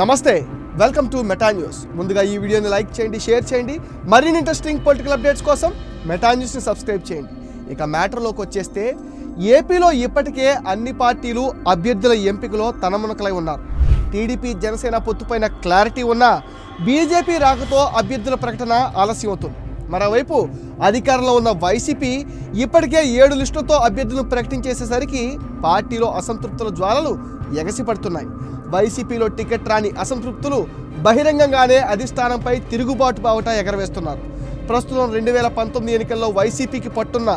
నమస్తే welcome to Meta news. ముందుగా ఈ వీడియోని లైక్ చేయండి షేర్ చేయండి. మరిన్ని ఇంట్రెస్టింగ్ పొలిటికల్ అప్డేట్స్ కోసం మెటా న్యూస్ని సబ్స్క్రైబ్ చేయండి. ఇక మ్యాటర్లోకి వచ్చేస్తే ఏపీలో ఇప్పటికే అన్ని పార్టీలు అభ్యర్థుల ఎంపికలో తనమునకలై ఉన్నారు. టీడీపీ జనసేన పొత్తుపైన క్లారిటీ ఉన్నా బీజేపీ రాకతో అభ్యర్థుల ప్రకటన ఆలస్యం అవుతుంది. మరోవైపు అధికారంలో ఉన్న వైసీపీ ఇప్పటికే ఏడు లిస్టులతో అభ్యర్థులను ప్రకటించేసేసరికి పార్టీలో అసంతృప్తుల జ్వాలలు ఎగసిపడుతున్నాయి. వైసీపీలో టికెట్ రాని అసంతృప్తులు బహిరంగంగానే అధిష్టానంపై తిరుగుబాటు బావుట ఎగరవేస్తున్నారు. ప్రస్తుతం రెండు వేల పంతొమ్మిది ఎన్నికల్లో వైసీపీకి పట్టున్న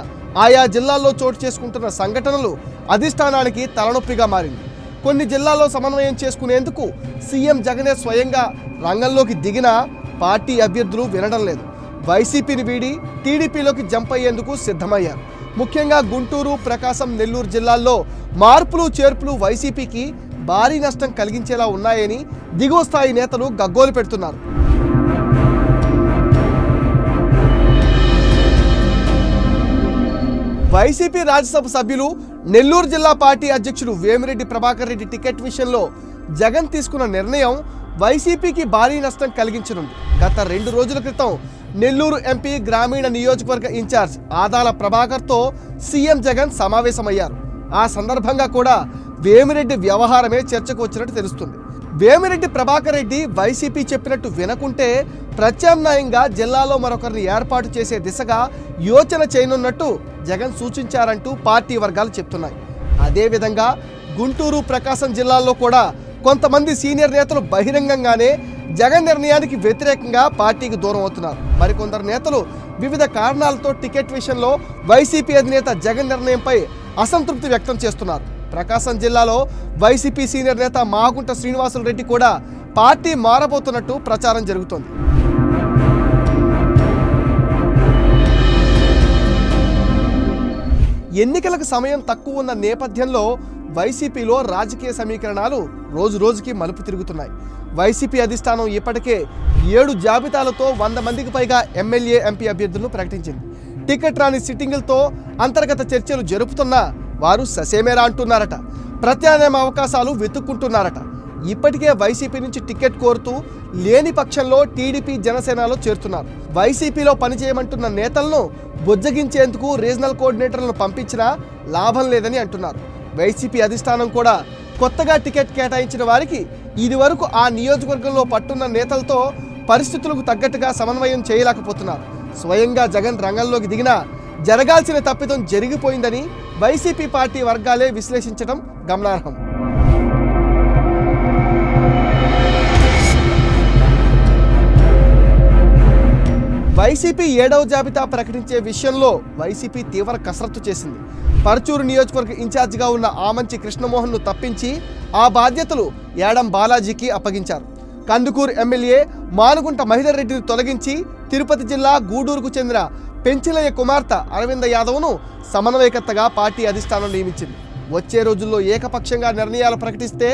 ఆయా జిల్లాల్లో చోటు చేసుకుంటున్న సంఘటనలు అధిష్టానానికి తలనొప్పిగా మారింది. కొన్ని జిల్లాల్లో సమన్వయం చేసుకునేందుకు సీఎం జగనే స్వయంగా రంగంలోకి దిగినా పార్టీ అభ్యర్థులు వినడం లేదు. వైసీపీని వీడి టీడీపీలోకి జంప్ అయ్యేందుకు సిద్ధమయ్యారు. ముఖ్యంగా గుంటూరు ప్రకాశం నెల్లూరు జిల్లాల్లో మార్పులు చేర్పులు వైసీపీకి భారీ నష్టం కలిగించేలా ఉన్నాయని దిగువ స్థాయి నేతలు గగ్గోలు పెడుతున్నారు. వైసీపీ రాజ్యసభ సభ్యులు నెల్లూరు జిల్లా పార్టీ అధ్యక్షుడు వేమిరెడ్డి ప్రభాకర్ రెడ్డి టికెట్ విషయంలో జగన్ తీసుకున్న నిర్ణయం వైసీపీకి భారీ నష్టం కలిగించనుంది. గత రెండు రోజుల క్రితం నెల్లూరు ఎంపీ గ్రామీణ నియోజకవర్గ ఇన్ఛార్జ్ ఆదాల ప్రభాకర్తో సీఎం జగన్ సమావేశమయ్యారు. ఆ సందర్భంగా కూడా వేమిరెడ్డి వ్యవహారమే చర్చకు వచ్చినట్టు తెలుస్తుంది. వేమిరెడ్డి ప్రభాకర్ రెడ్డి వైసీపీ చెప్పినట్టు వినకుంటే ప్రత్యామ్నాయంగా జిల్లాలో మరొకరిని ఏర్పాటు చేసే దిశగా యోచన చేయనున్నట్టు జగన్ సూచించారంటూ పార్టీ వర్గాలు చెప్తున్నాయి. అదేవిధంగా గుంటూరు ప్రకాశం జిల్లాల్లో కూడా కొంతమంది సీనియర్ నేతలు బహిరంగంగానే జగన్ నిర్ణయానికి వ్యతిరేకంగా పార్టీకి దూరం అవుతున్నారు. మరికొందరు నేతలు వివిధ కారణాలతో టికెట్ విషయంలో వైసీపీ అధినేత జగన్ నిర్ణయంపై అసంతృప్తి వ్యక్తం చేస్తున్నారు. ప్రకాశం జిల్లాలో వైసీపీ సీనియర్ నేత మాగుంట శ్రీనివాసులు రెడ్డి కూడా పార్టీ మారబోతున్నట్టు ప్రచారం జరుగుతోంది. ఎన్నికలకు సమయం తక్కువ ఉన్న నేపథ్యంలో వైసీపీలో రాజకీయ సమీకరణాలు రోజు రోజుకి మలుపు తిరుగుతున్నాయి. వైసీపీ అధిష్టానం ఇప్పటికే ఏడు జాబితాలతో వంద మందికి పైగా ఎమ్మెల్యే ఎంపీ అభ్యర్థులను ప్రకటించింది. టికెట్ రాని సిట్టింగులతో అంతర్గత చర్చలు జరుపుతున్నా వారు ససేమేరా అంటున్నారట. ప్రత్యామ్నాయ అవకాశాలు వెతుక్కుంటున్నారట. ఇప్పటికే వైసీపీ నుంచి టికెట్ కోరుతూ లేని పక్షంలో టీడీపీ జనసేనలో చేరుతున్నారు. వైసీపీలో పనిచేయమంటున్న నేతలను బుజ్జగించేందుకు రీజనల్ కోఆర్డినేటర్లను పంపించినా లాభం లేదని అంటున్నారు. వైసీపీ అధిష్టానం కూడా కొత్తగా టికెట్ కేటాయించిన వారికి ఇదివరకు ఆ నియోజకవర్గంలో పట్టున్న నేతలతో పరిస్థితులకు తగ్గట్టుగా సమన్వయం చేయలేకపోతున్నారు. స్వయంగా జగన్ రంగంలోకి దిగినా జరగాల్సిన తప్పిదం జరిగిపోయిందని వైసీపీ పార్టీ వర్గాలే విశ్లేషించడం గమనార్హం. వైసీపీ ఏడవ జాబితా ప్రకటించే విషయంలో వైసీపీ తీవ్ర కసరత్తు చేసింది. పరచూరు నియోజకవర్గ ఇన్ఛార్జిగా ఉన్న ఆమంచి కృష్ణమోహన్ను తప్పించి ఆ బాధ్యతలు ఏడం బాలాజీకి అప్పగించారు. కందుకూరు ఎమ్మెల్యే మానుగుంట మహిళర్ రెడ్డిని తొలగించి తిరుపతి జిల్లా గూడూరుకు చెందిన పెంచిలయ్య కుమార్తె అరవింద యాదవ్ను సమన్వయకర్తగా పార్టీ అధిష్టానం నియమించింది. వచ్చే రోజుల్లో ఏకపక్షంగా నిర్ణయాలు ప్రకటిస్తే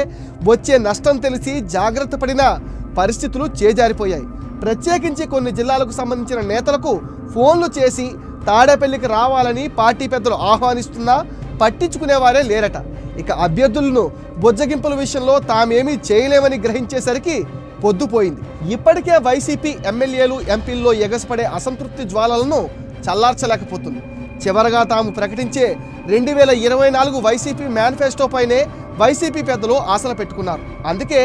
వచ్చే నష్టం తెలిసి జాగ్రత్త పడిన పరిస్థితులు చేజారిపోయాయి. ప్రత్యేకించి కొన్ని జిల్లాలకు సంబంధించిన నేతలకు ఫోన్లు చేసి తాడేపల్లికి రావాలని పార్టీ పెద్దలు ఆహ్వానిస్తున్నా పట్టించుకునేవారే లేరట. ఇక అభ్యర్థులను బుజ్జగింపుల విషయంలో తామేమీ చేయలేమని గ్రహించేసరికి పొద్దుపోయింది. ఇప్పటికే వైసీపీ ఎమ్మెల్యేలు ఎంపీల్లో ఎగసిపడే అసంతృప్తి జ్వాలలను చల్లార్చలేకపోతుంది. చివరగా తాము ప్రకటించే రెండు వేల ఇరవై నాలుగు వైసీపీ మేనిఫెస్టోపైనే వైసీపీ పెద్దలు ఆశలు పెట్టుకున్నారు. అందుకే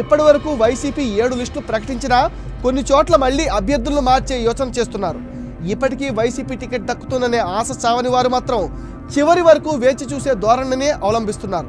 ఇప్పటి వరకు వైసీపీ ఏడు లిస్టు ప్రకటించినా కొన్ని చోట్ల మళ్ళీ అభ్యర్థులను మార్చే యోచన చేస్తున్నారు. ఇప్పటికీ వైసీపీ టికెట్ దక్కుతుందనే ఆశ చావని వారు మాత్రం చివరి వరకు వేచి చూసే ధోరణినే అవలంబిస్తున్నారు.